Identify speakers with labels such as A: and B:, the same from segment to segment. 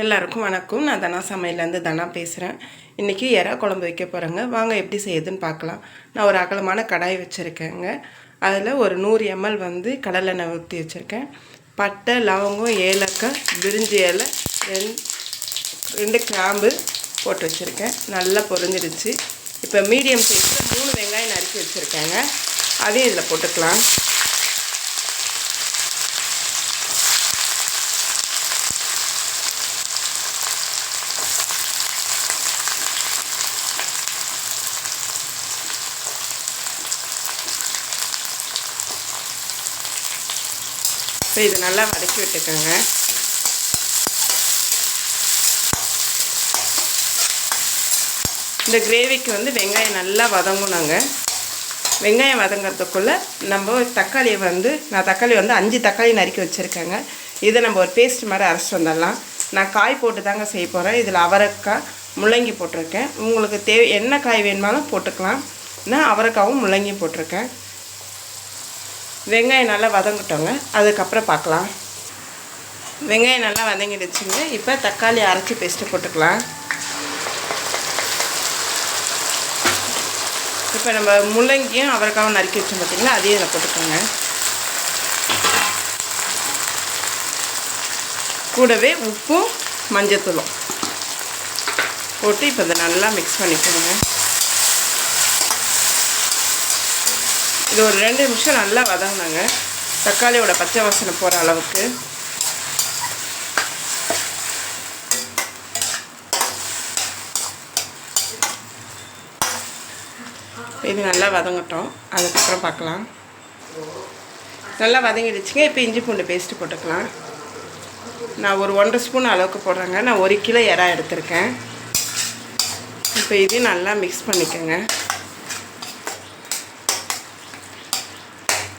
A: எல்லாருக்கும் வணக்கம். நான் தனா சமையலேருந்து தனா பேசுகிறேன். இன்றைக்கி இறா குழம்பு வைக்க போகிறேங்க. வாங்க எப்படி செய்யுதுன்னு பார்க்கலாம். நான் ஒரு அகலமான கடாய் வச்சுருக்கேங்க. அதில் ஒரு நூறு எம்எல் வந்து கடலெண்ணெய் ஊற்றி வச்சுருக்கேன். பட்டை லவங்கம் ஏலக்காய் விரிஞ்சி இலை ரெண்டு ரெண்டு கிராம்பு போட்டு வச்சுருக்கேன். நல்லா பொரிஞ்சிடுச்சு. இப்போ மீடியம் சைஸில் மூணு வெங்காயம் நறுக்கி வச்சுருக்கேங்க. அதையும் இதில் போட்டுக்கலாம். இப்போ இது நல்லா வதக்கி விட்டுக்கோங்க. இந்த கிரேவிக்கு வந்து வெங்காயம் நல்லா வதங்கணுங்க. வெங்காயம் வதங்கிறதுக்குள்ளே நம்ம தக்காளியை வந்து நான் தக்காளி வந்து அஞ்சு தக்காளி நறுக்கி வச்சுருக்கேங்க. இதை நம்ம ஒரு பேஸ்ட் மாதிரி அரைச்சிட்டு வந்துடலாம். நான் காய் போட்டு தாங்க செய்ய போகிறேன் இதில் அவரைக்காய் முள்ளங்கி போட்டிருக்கேன். உங்களுக்கு தேவை என்ன காய் வேணுமாலும் போட்டுக்கலாம். நான் அவரைக்காவும் முள்ளங்கி போட்டிருக்கேன். வெங்காயம் நல்லா வதங்கிட்டோங்க. அதுக்கப்புறம் பார்க்கலாம். வெங்காயம் நல்லா வதங்கிடுச்சுங்க. இப்போ தக்காளி அரைச்சி பேஸ்ட்டு போட்டுக்கலாம். இப்போ நம்ம முள்ளங்கியும் அவரைக்காவும் நறுக்கி வச்சோம் பார்த்திங்கன்னா அதையும் இதில் போட்டுக்கோங்க. கூடவே உப்பும் மஞ்சத்தூளும் போட்டு இப்போ இதை நல்லா மிக்ஸ் பண்ணிக்கோங்க. இது ஒரு ரெண்டு நிமிஷம் நல்லா வதங்கினாங்க தக்காளியோட பச்சை வாசனை போகிற அளவுக்கு. இது நல்லா வதங்கட்டும். அதுக்கப்புறம் பார்க்கலாம் நல்லா வதங்கிடுச்சுங்க. இப்போ இஞ்சி பூண்டு பேஸ்ட்டு போட்டுக்கலாம். நான் ஒரு ஒன்றரை ஸ்பூன் அளவுக்கு போடுறேங்க. நான் ஒரு கிலோ இறா எடுத்திருக்கேன். இப்போ இதையும் நல்லா மிக்ஸ் பண்ணிக்கோங்க.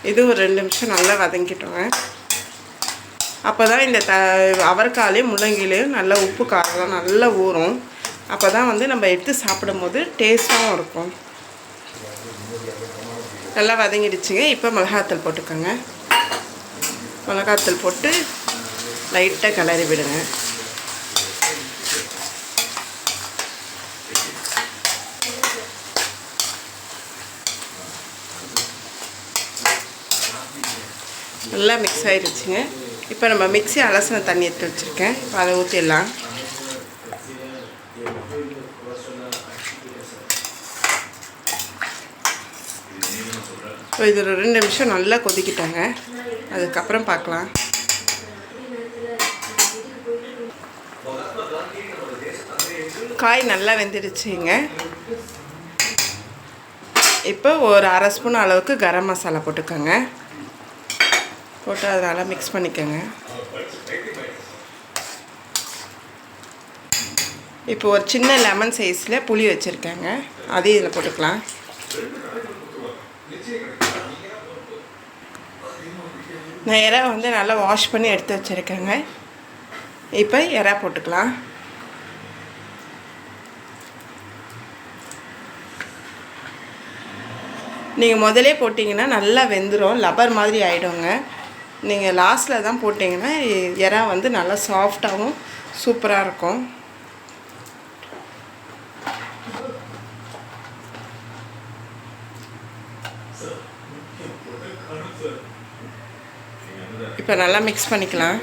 A: இது ஒரு ரெண்டு நிமிஷம் நல்லா வதங்கிட்டோங்க. அப்போ தான் இந்த த அவரைக்காலையும் முள்ளங்கிலையும் நல்லா உப்பு காரம் நல்லா ஊறும். அப்போ தான் வந்து நம்ம எடுத்து சாப்பிடும் போது டேஸ்ட்டாகவும் இருக்கும். நல்லா வதங்கிடுச்சுங்க. இப்போ மிளகாத்தூள் போட்டுக்கோங்க. மிளகாத்தூள் போட்டு லைட்டாக கிளறி விடுங்க. நல்லா மிக்ஸ் ஆகிடுச்சுங்க இப்போ நம்ம மிக்ஸி அலசின தண்ணி எடுத்து வச்சுருக்கேன். இப்போ அதை ஊற்றிடலாம் இப்போ இது ஒரு ரெண்டு நிமிஷம் நல்லா கொதிக்கிட்டாங்க. அதுக்கப்புறம் பார்க்கலாம். காய் நல்லா வெந்துடுச்சுங்க. இப்போ ஒரு அரை ஸ்பூன் அளவுக்கு கரம் மசாலா போட்டுக்கோங்க. போட்டு அதை நல்லா மிக்ஸ் பண்ணிக்கோங்க. இப்போ ஒரு சின்ன லெமன் சைஸில் புளி வச்சுருக்கேங்க. அதையும் இதில் போட்டுக்கலாம். நான் இறா வந்து நல்லா வாஷ் பண்ணி எடுத்து வச்சுருக்கேங்க. இப்போ இறா போட்டுக்கலாம். நீங்கள் முதலே போட்டிங்கன்னா நல்லா வெந்துடும் லப்பர் மாதிரி ஆகிடுங்க நீங்கள் லாஸ்ட்டில் தான் போட்டிங்கன்னா இறா வந்து நல்லா சாஃப்டாகவும் சூப்பராக இருக்கும். இப்போ நல்லா மிக்ஸ் பண்ணிக்கலாம்.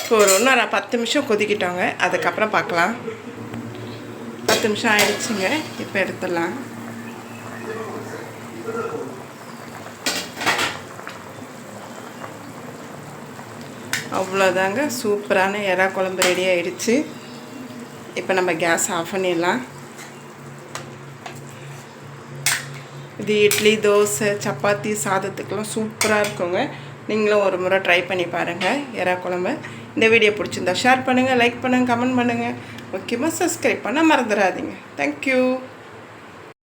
A: இப்போ ஒரு ஒன்று பத்து நிமிஷம் கொதிக்கிட்டோங்க. அதுக்கப்புறம் பார்க்கலாம். பத்து நிமிஷம் ஆயிடுச்சுங்க. இப்போ எடுத்துடலாம். அவ்வளோதாங்க சூப்பரான எறா குழம்பு ரெடி ஆயிடுச்சு. இப்போ நம்ம கேஸ் ஆஃப் பண்ணிடலாம். இது இட்லி தோசை சப்பாத்தி சாதத்துக்கெல்லாம் சூப்பராக இருக்குங்க. நீங்களும் ஒரு முறை ட்ரை பண்ணி பாருங்கள் எறா குழம்பு. இந்த வீடியோ பிடிச்சிருந்தா ஷேர் பண்ணுங்கள் லைக் பண்ணுங்கள் கமெண்ட் பண்ணுங்கள் முக்கியமாக சப்ஸ்கிரைப் பண்ண மறந்துடாதீங்க தேங்க்யூ